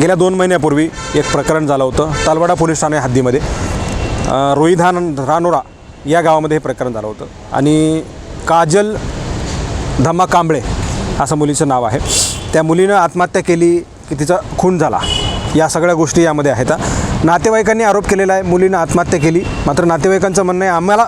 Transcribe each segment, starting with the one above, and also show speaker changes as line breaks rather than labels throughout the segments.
गेल्या दोन महिन्यापूर्वी एक प्रकरण झालं होतं. तालवाडा पोलीस ठाणे हद्दीमध्ये रोहिधान रानोरा या गावामध्ये हे प्रकरण झालं होतं. आणि काजल धम्मा कांबळे असं मुलीचं नाव आहे. त्या मुलीनं आत्महत्या केली की तिचा खून झाला. या सगळ्या गोष्टी यामध्ये आहेत नातेवाईकांनी आरोप केलेला आहे मुलीनं आत्महत्या केली. मात्र नातेवाईकांचं म्हणणं आहे आम्हाला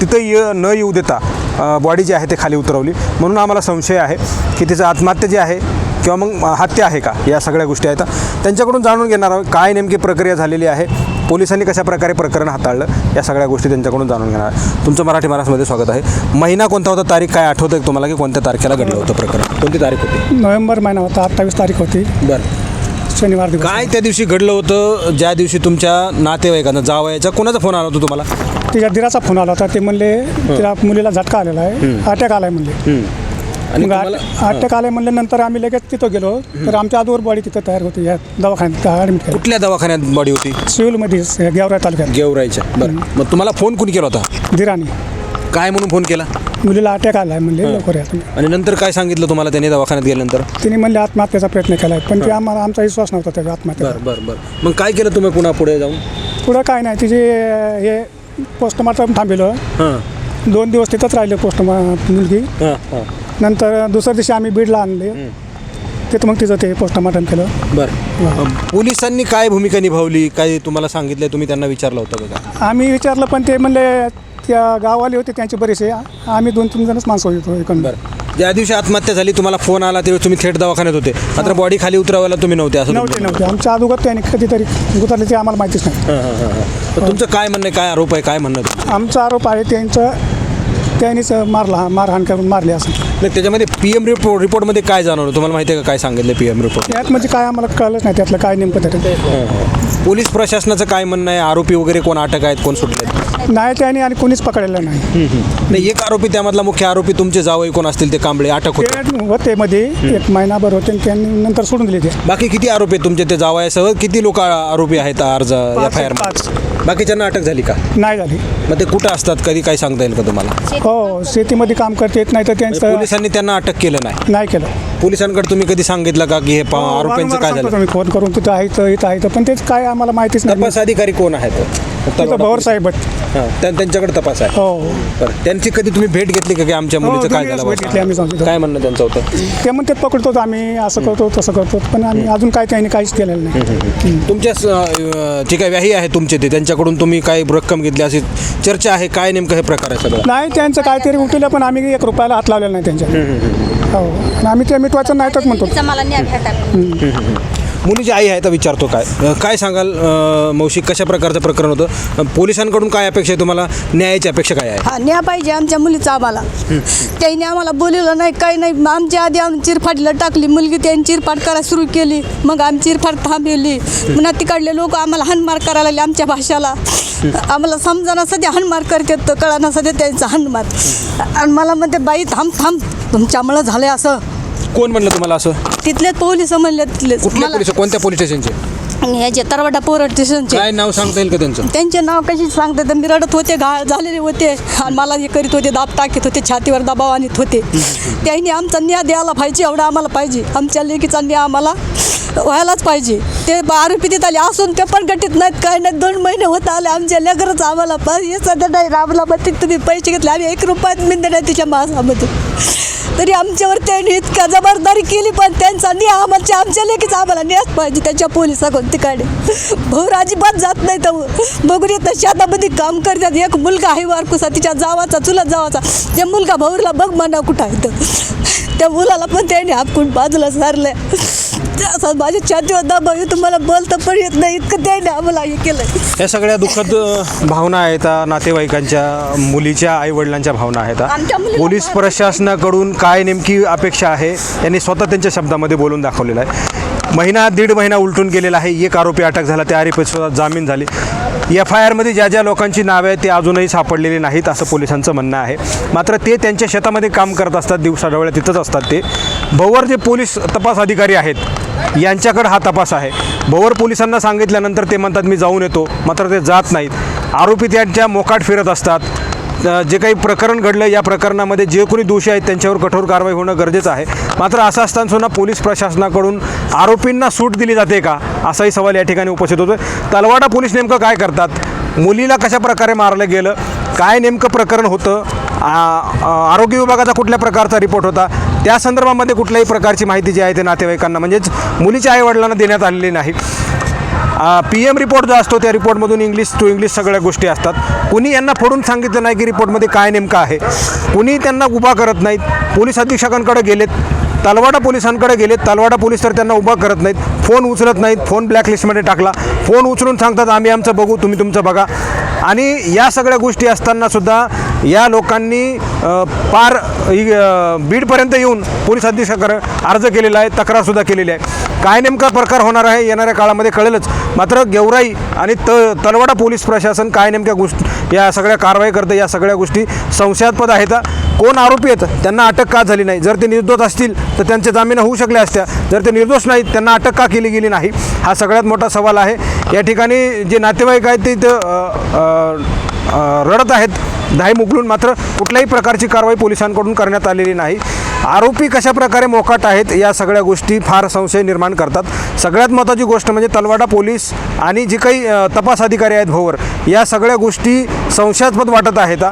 तिथं ये न येऊ देता बॉडी जी आहे ते खाली उतरवली. म्हणून आम्हाला संशय आहे की तिचं आत्महत्या जी आहे किंवा मग हत्या आहे का? या सगळ्या गोष्टी आहेत. त्यांच्याकडून जाणून घेणार आहोत काय नेमकी प्रक्रिया झालेली आहे पोलिसांनी कशा प्रकारे प्रकरण हाताळलं या सगळ्या गोष्टी त्यांच्याकडून जाणून घेणार आहे तुमचं मराठी महाराष्ट्रामध्ये स्वागत आहे. महिना कोणता होता तारीख काय आठवतं आहे तुम्हाला की कोणत्या तारखेला घडलं होतं प्रकरण? कोणती तारीख होती?
नोव्हेंबर महिना होता अठ्ठावीस तारीख होती.
बरं.
शनिवार दिवस.
काय त्या दिवशी घडलं होतं ज्या दिवशी तुमच्या नातेवाईकांना जावयाचा कोणाचा फोन आला होता तुम्हाला?
तिच्या दिराचा फोन आला होता ते म्हणले तिला मुलीला झटका आलेला आहे अटॅक आलाय म्हणले.
आणि
मग
तुम्हाला
अटॅक आलाय म्हणले नंतर आम्ही लगेच तिथं गेलो. तर आमच्या आजवर बॉडी तिथं तयार होती. या दवाखान्यात ॲडमिट केली.
कुठल्या दवाखान्यात बॉडी होती?
सिव्हिलमध्ये गेवरा तालुक्यात.
गेवराईच्या. बरं. मग तुम्हाला फोन कोणी केला होता?
दिराने.
काय म्हणून फोन केला?
मुलीला अटॅक आलाय म्हणले लवकर या तुम्ही.
आणि नंतर काय सांगितलं तुम्हाला त्याने दवाखान्यात गेल्यानंतर?
तिने म्हणले आत्महत्येचा प्रयत्न केलाय. पण ते आम्हाला आमचा विश्वास नव्हता त्याचा आत्महत्या
बरं बरं बरं. मग काय केलं तुम्ही पुन्हा पुढे जाऊन?
पुढं काय नाही. तिचे हे पोस्टमार्टम थांबलं.
हां.
दोन दिवस तिथंच राहिले पोस्टमा मुलगी.
हां हां.
नंतर दुसऱ्या दिवशी आम्ही बीडला आणले. तिथं मग तिचं ते पोस्टमार्टम केलं.
बरं. पोलिसांनी काय भूमिका निभावली? काय तुम्हाला सांगितलं तुम्ही त्यांना विचारलं होतं का
आम्ही विचारलं पण ते म्हणले त्या गाववाले होते त्यांचे बरेचसे. आम्ही दोन तीन जणच माणसं होतो एकंदर
बरं. ज्या दिवशी आत्महत्या झाली तुम्हाला फोन आला त्यावेळी तुम्ही थेट दवाखान्यात होते. मात्र बॉडी खाली उतरवायला तुम्ही नव्हते असं
नव्हते नव्हते. आमच्या अगोदर त्याने कधीतरी उतरले ते आम्हाला माहितीच नाही.
तर तुमचं काय म्हणणं आहे? काय आरोप आहे? काय म्हणणं?
आमचा आरोप आहे त्यांचं त्यांनीच मारला मारहाण करून मारले असं.
नाही त्याच्यामध्ये पी एम रिपोर्ट रिपोर्टमध्ये काय जाणवलं? तुम्हाला माहिती आहे का काय सांगितलं पी एम रिपोर्ट
यात म्हणजे काय आम्हाला कळलंच नाही त्यातलं काय नेमकं त्याच्यात
पोलीस प्रशासनाचं काय म्हणणं आहे? आरोपी वगैरे कोण अटक आहेत? कोण सुटले
नाही त्याने आणि कोणीच पकडलेलं नाही.
नाही एक आरोपी त्यामधला मुख्य आरोपी तुमचे जावई कोण असतील ते कांबळे अटक होते.
ते होते मध्ये एक महिनाभर होते आणि त्यांनी नंतर सोडून दिले ते.
बाकी किती आरोपी आहेत तुमचे ते जावयासह? किती लोक आरोपी आहेत अर्ज एफ आय आर
पाच.
बाकीच्यांना अटक झाली का?
नाही झाली.
मग ते कुठं असतात? कधी काय सांगता येईल का तुम्हाला?
हो शेतीमध्ये काम करते येत नाही तर त्यांचं
पोलिसांनी त्यांना अटक केलं नाही.
नाही केलं.
पोलिसांकडे तुम्ही कधी सांगितलं का की हे पा-
हो,
आरोपींचं काय झालं?
तुम्ही फोन करून तिथं आहे इथं इथं आहे इथं. पण तेच काय आम्हाला माहितीच नाही.
तपास अधिकारी कोण आहेत?
तिथं भवर साहेब
हां, त्या- त्यांच्याकडे तपास आहे.
हो.
बरं त्यांची कधी तुम्ही भेट घेतली का की आमच्या
हो,
मुलीचं काय
दोन्ही
झालं
वेळेस भेट घेतली आम्ही
बा?
सांगतो.
काय म्हणणं त्यांचं होतं?
ते म्हणते पकडतो आम्ही असं करतो तसं करतो पण आम्ही अजून काय त्यांनी काहीच केलेलं नाही.
तुमच्या स- अं, जे काही व्याही आहे तुमचे ते त्यांच्याकडून तुम्ही काय रक्कम घेतली अशी चर्चा आहे? काय नेमकं हे प्रकार आहे सगळं?
नाही त्यांचं काहीतरी उठवलं पण आम्ही एक रुपयाला हात लावलेला नाही त्यांच्या. हो. आणि आम्ही ते मिटवायचं नाही तर म्हणतो.
तिचा मला न्याय
मुलीची आई आहे तर विचारतो काय. अं, काय सांगाल अं, मावशी कशा प्रकारचं प्रकरण होतं? अं, पोलिसांकडून काय अपेक्षा आहे तुम्हाला? न्यायाची अपेक्षा काय आहे?
हा न्याय पाहिजे आमच्या मुलीचा आम्हाला. त्यांनी आम्हाला बोलवलं नाही काही नाही. आमच्या आधी आम्ही चिरफाडीला टाकली. मुलगी त्यांनी चिरफाड करायला सुरू केली. मग आम्ही चिरफाड थांबवली. पुन्हा तिकडले लोक आम्हाला हानमार करायला लागले आमच्या भाषाला. आम्हाला समजाना सध्या हानमार करतात तर कळाना सध्या त्यांचा हानमार. आणि मला म्हणते बाई थांब थांब. तुमच्यामुळं झालंय असं.
कोण म्हणलं तुम्हाला असं?
तिथलेच पोलीस म्हणले तिथलेच
कुठल्या पोलीस? कोणत्या पोलीस स्टेशनचे?
ह्याचे तरवाडा पोरट स्टेशनचे.
काय नाव सांगता येईल का त्यांचं?
त्यांचे नाव कशी सांगते तर मी रडत होते घाळ झालेले होते. आणि मला हे करीत होते दाब टाकीत होते छातीवर दबाव आणत होते. त्यांनी आमचा न्याय द्यायला पाहिजे एवढा आम्हाला पाहिजे. आमच्या लेकीचा न्याय आम्हाला व्हायलाच पाहिजे. ते आरोपी तिथं आले. असून ते पण गटीत नाहीत काय नाही दोन महिने होत आले आमच्या लेकरच आम्हाला पाहिजे. सध्या नाही राबला मग तिथं तुम्ही पैसे घेतले. आम्ही एक रुपयात मिळते नाही तिच्या मासामध्ये तरी आमच्यावर त्यांनी इतका जबाबदारी केली पण त्यांचा न्याय म्हणजे आम्हाला आमच्या लेखीच आम्हाला न्यायच पाहिजे त्यांच्या पोलिसाकडून तिकडे. भाऊ अजिबात जात नाही तर बघून येतं शेतामध्ये काम करतात. एक मुलगा आहे वारकुसा तिच्या जावाचा चुलत जावाचा. त्या मुलगा भाऊला बघ म्हणा कुठं आहे तर त्या मुलाला पण त्यांनी हापकून बाजूला माझ्या छातीवर दबाव तुम्हाला बोलता पण येत नाही इतकं त्यांनी आम्हाला हे केलं
या सगळ्या दुःखद भावना आहेत नातेवाईकांच्या मुलीच्या आई वडिलांच्या भावना आहेत अ.
आमच्या मुलीला
पोलीस प्रशासनाकडून काय नेमकी अपेक्षा आहे यांनी स्वतः त्यांच्या शब्दामध्ये बोलून दाखवलेलं आहे. महिना दीड महिना उलटून गेलेला आहे एक आरोपी अटक झाला त्या आरोपी सुद्धा जामीन झाली. एफ आय आरमध्ये ज्या ज्या लोकांची नावे आहेत ते अजूनही सापडलेली नाहीत असं पोलिसांचं म्हणणं आहे. मात्र ते त्यांच्या शेतामध्ये काम करत असतात दिवसाढवळ्या तिथंच असतात ते. भोवर जे पोलीस तपास अधिकारी आहेत यांच्याकडे हा तपास आहे. भोवर पोलिसांना सांगितल्यानंतर ते म्हणतात मी जाऊन येतो. मात्र ते जात नाहीत. आरोपी त्यांच्या मोकाट फिरत असतात. जे काही प्रकरण घडलं या प्रकरणामध्ये जे कोणी दोषी आहेत त्यांच्यावर कठोर कारवाई होणं गरजेचं आहे. मात्र असं असताना सुद्धा पोलीस प्रशासनाकडून आरोपींना सूट दिली जाते का? असाही सवाल या ठिकाणी उपस्थित होतो तलवाडा पोलीस नेमकं काय करतात? मुलीला कशा प्रकारे मारलं गेलं? काय नेमकं प्रकरण होतं? आरोग्य विभागाचा कुठल्या प्रकारचा रिपोर्ट होता? त्या संदर्भामध्ये कुठल्याही प्रकारची माहिती जी आहे ते नातेवाईकांना म्हणजेच मुलीच्या आईवडिलांना देण्यात आलेली नाही. पी एम रिपोर्ट जो असतो त्या रिपोर्टमधून इंग्लिश टू इंग्लिश सगळ्या गोष्टी असतात. कुणी यांना फोडून सांगितलं नाही की रिपोर्टमध्ये काय नेमकं आहे? कुणी त्यांना उभा करत नाहीत. पोलीस अधीक्षकांकडे गेलेत. तलवाडा पोलिसांकडे गेलेत. तलवाडा पोलीस तर त्यांना उभा करत नाहीत. फोन उचलत नाहीत. फोन ब्लॅकलिस्टमध्ये टाकला. फोन उचलून सांगतात आम्ही आमचं बघू तुम्ही तुमचं बघा. आणि या सगळ्या गोष्टी असताना सुद्धा या लोकांनी पार बीडपर्यंत येऊन पोलीस अधीक्षकाकडे अर्ज केलेला आहे तक्रारसुद्धा केलेली आहे. काय नेमका प्रकार होणार आहे येणाऱ्या काळामध्ये कळेलच. मात्र गेवराई आणि त तलवाडा पोलीस प्रशासन काय नेमक्या गोष्टी या सगळ्या कारवाई करतं या सगळ्या गोष्टी संशयास्पद आहेत. कोण आरोपी आहेत त्यांना अटक का झाली नाही? जर ते निर्दोष असतील तर त्यांच्या जामीन होऊ शकल्या असत्या. जर ते निर्दोष नाहीत त्यांना अटक का केली गेली नाही? हा सगळ्यात मोठा सवाल आहे. या ठिकाणी जे नातेवाईक आहेत ते इथं रडत आहेत. धाई मुकलून मात्र कुठल्याही प्रकारची कारवाई पोलिसांकडून करण्यात आलेली नाही. आरोपी कशा प्रकारे मोकाट आहेत या सगळ्या गोष्टी फार संशय निर्माण करतात. सगळ्यात महत्त्वाची गोष्ट म्हणजे तलवाडा पोलीस आणि जी काही तपास अधिकारी आहेत भोवर या सगळ्या गोष्टी संशयास्पद वाटत आहेत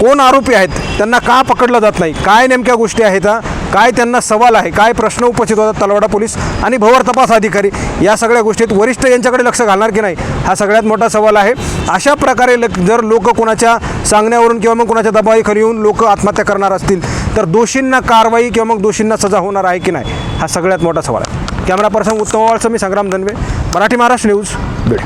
कोण आरोपी आहेत त्यांना का पकडलं जात नाही काय नेमक्या गोष्टी आहेत काय त्यांना सवाल आहे काय प्रश्न उपस्थित होतात तलवाडा पोलीस आणि भवर तपास अधिकारी या सगळ्या गोष्टीत वरिष्ठ यांच्याकडे लक्ष घालणार की नाही हा सगळ्यात मोठा सवाल आहे. अशा प्रकारे ल जर लोक कोणाच्या सांगण्यावरून किंवा मग कोणाच्या दबावाखाली येऊन लोक आत्महत्या करणार असतील तर दोषींना कारवाई किंवा मग दोषींना सजा होणार आहे की नाही हा सगळ्यात मोठा सवाल आहे. कॅमेरा पर्सन उत्तम वाळचं मी संग्राम धनवे मराठी महाराष्ट्र न्यूज बीड.